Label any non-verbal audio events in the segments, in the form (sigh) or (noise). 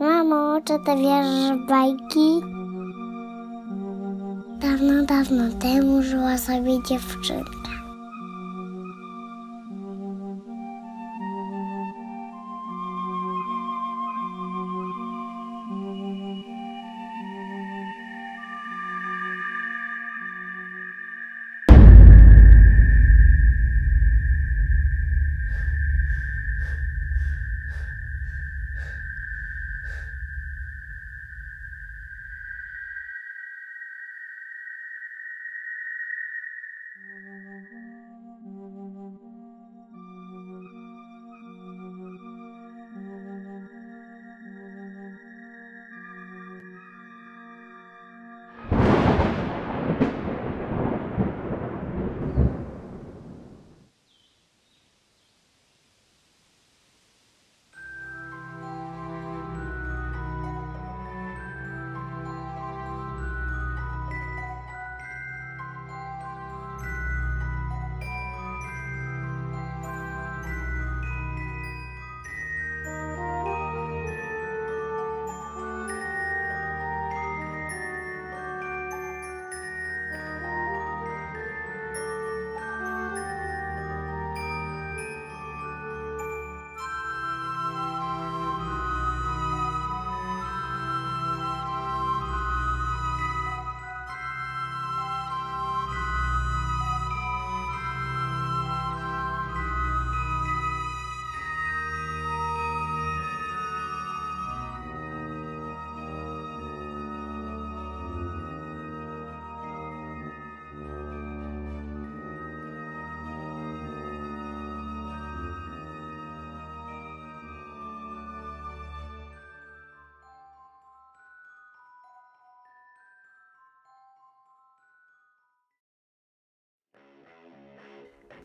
Mamo, czy ty wierzysz w bajki? Dawno, dawno temu żyła sobie dziewczynka.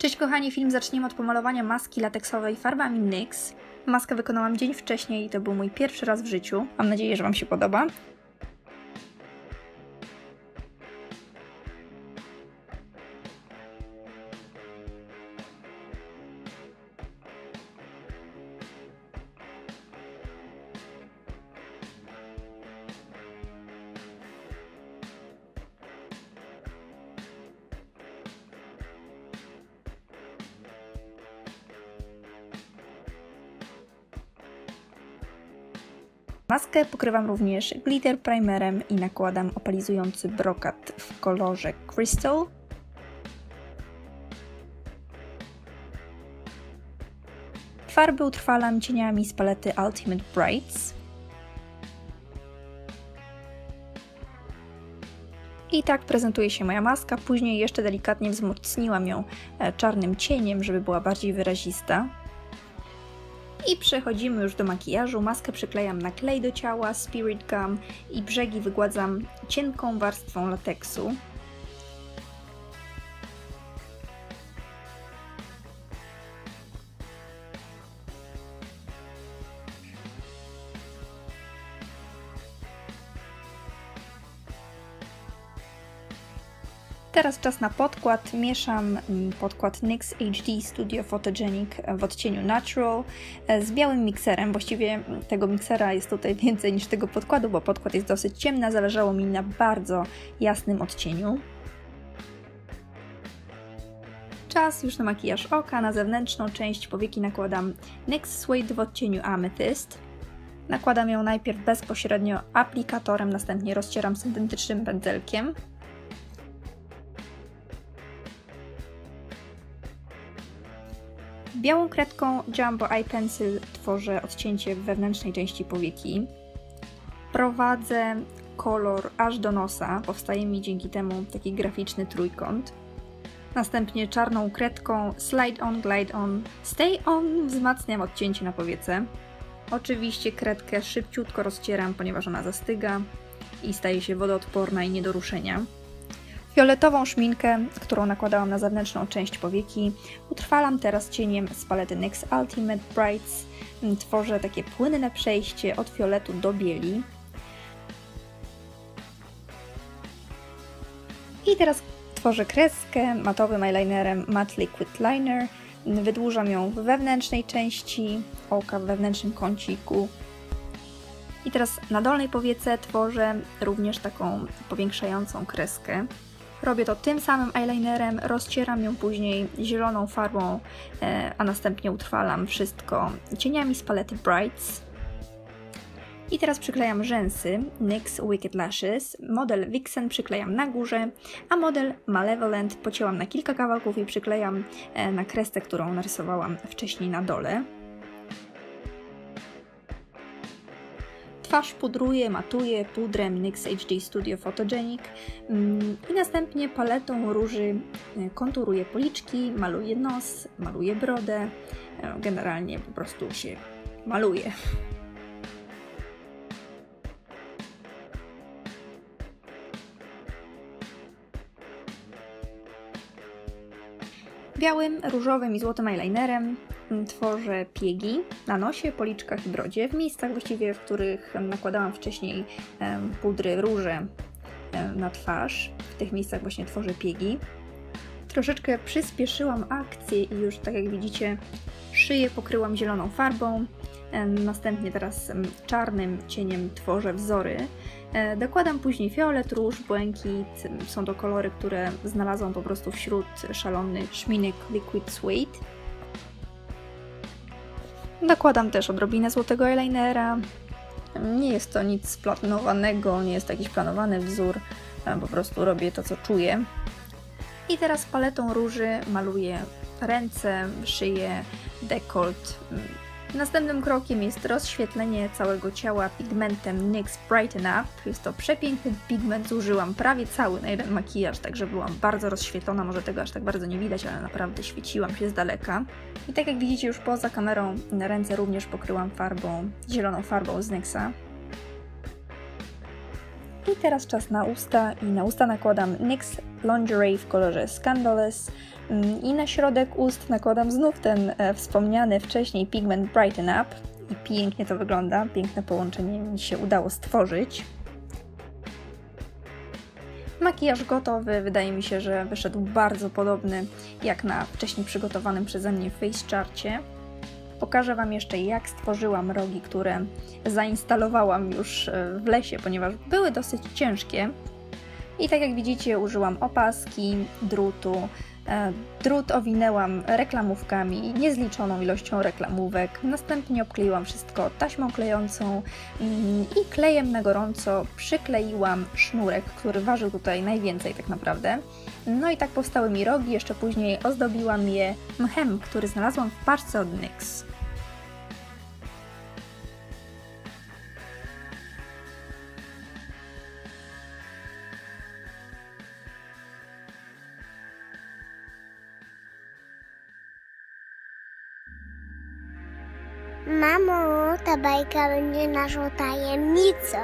Cześć kochani, film zaczniemy od pomalowania maski lateksowej farbami NYX. Maskę wykonałam dzień wcześniej i to był mój pierwszy raz w życiu. Mam nadzieję, że Wam się podoba. Maskę pokrywam również glitter primerem i nakładam opalizujący brokat w kolorze Crystal. Farby utrwalam cieniami z palety Ultimate Brights. I tak prezentuje się moja maska. Później jeszcze delikatnie wzmocniłam ją e, czarnym cieniem, żeby była bardziej wyrazista. I przechodzimy już do makijażu. Maskę przyklejam na klej do ciała, Spirit Gum i brzegi wygładzam cienką warstwą lateksu. Teraz czas na podkład. Mieszam mm, podkład NYX HD Studio Photogenic w odcieniu Natural e, z białym mikserem. Właściwie tego miksera jest tutaj (laughs) więcej niż tego podkładu, bo podkład jest dosyć ciemny, zależało mi na bardzo jasnym odcieniu. Czas już na makijaż oka. Na zewnętrzną część powieki nakładam NYX Suede w odcieniu Amethyst. Nakładam ją najpierw bezpośrednio aplikatorem, następnie rozcieram syntetycznym pędzelkiem. Białą kredką Jumbo Eye Pencil tworzę odcięcie w wewnętrznej części powieki. Prowadzę kolor aż do nosa, powstaje mi dzięki temu taki graficzny trójkąt. Następnie czarną kredką Slide On, Glide On, Stay On wzmacniam odcięcie na powiece. Oczywiście kredkę szybciutko rozcieram, ponieważ ona zastyga i staje się wodoodporna i nie do ruszenia. Fioletową szminkę, którą nakładałam na zewnętrzną część powieki, utrwalam teraz cieniem z palety NYX Ultimate Brights. Tworzę takie płynne przejście od fioletu do bieli. I teraz tworzę kreskę matowym eyelinerem Matte Liquid Liner. Wydłużam ją w wewnętrznej części oka, w wewnętrznym kąciku. I teraz na dolnej powiece tworzę również taką powiększającą kreskę. Robię to tym samym eyelinerem, rozcieram ją później zieloną farbą, e, a następnie utrwalam wszystko cieniami z palety Brights. I teraz przyklejam rzęsy NYX Wicked Lashes. Model Vixen przyklejam na górze, a model Malevolent pocięłam na kilka kawałków i przyklejam e, na kreskę, którą narysowałam wcześniej na dole. Twarz pudruję, matuję pudrem NYX HD Studio Photogenic mm, i następnie paletą róży e, konturuję policzki, maluję nos, maluję brodę, e, generalnie po prostu się maluję. Białym, różowym i złotym eyelinerem tworzę piegi na nosie, policzkach i brodzie, w miejscach właściwie, w których nakładałam wcześniej pudry róże na twarz. W tych miejscach właśnie tworzę piegi. Troszeczkę przyspieszyłam akcję i już tak jak widzicie szyję pokryłam zieloną farbą. Następnie teraz czarnym cieniem tworzę wzory. E, dokładam później fiolet, róż, błękit. Są to kolory, które znalazłam po prostu wśród szalonych szminek Liquid Suede. Dokładam też odrobinę złotego eyelinera. Nie jest to nic planowanego, nie jest to jakiś planowany wzór, po prostu robię to, co czuję. I teraz paletą róży maluję ręce, szyję, dekolt, Następnym krokiem jest rozświetlenie całego ciała pigmentem NYX Brighten Up. Jest to przepiękny pigment, zużyłam prawie cały na jeden makijaż, także byłam bardzo rozświetlona, może tego aż tak bardzo nie widać, ale naprawdę świeciłam się z daleka. I tak jak widzicie już poza kamerą, na ręce również pokryłam farbą, zieloną farbą z NYXa. I teraz czas na usta i na usta nakładam NYX Lingerie w kolorze Scandalous. Mm, I na środek ust nakładam znów ten e, wspomniany wcześniej pigment Brighten Up. I pięknie to wygląda, piękne połączenie mi się udało stworzyć. Makijaż gotowy, wydaje mi się, że wyszedł bardzo podobny jak na wcześniej przygotowanym przeze mnie face charcie. Pokażę Wam jeszcze jak stworzyłam rogi, które zainstalowałam już e, w lesie, ponieważ były dosyć ciężkie. I tak jak widzicie użyłam opaski, drutu, E, drut owinęłam reklamówkami, niezliczoną ilością reklamówek. Następnie obkleiłam wszystko taśmą klejącą i klejem na gorąco przykleiłam sznurek, który ważył tutaj najwięcej tak naprawdę. No i tak powstały mi rogi, jeszcze później ozdobiłam je mchem, który znalazłam w parce od NYX. Mamo, ta bajka będzie naszą tajemnicą.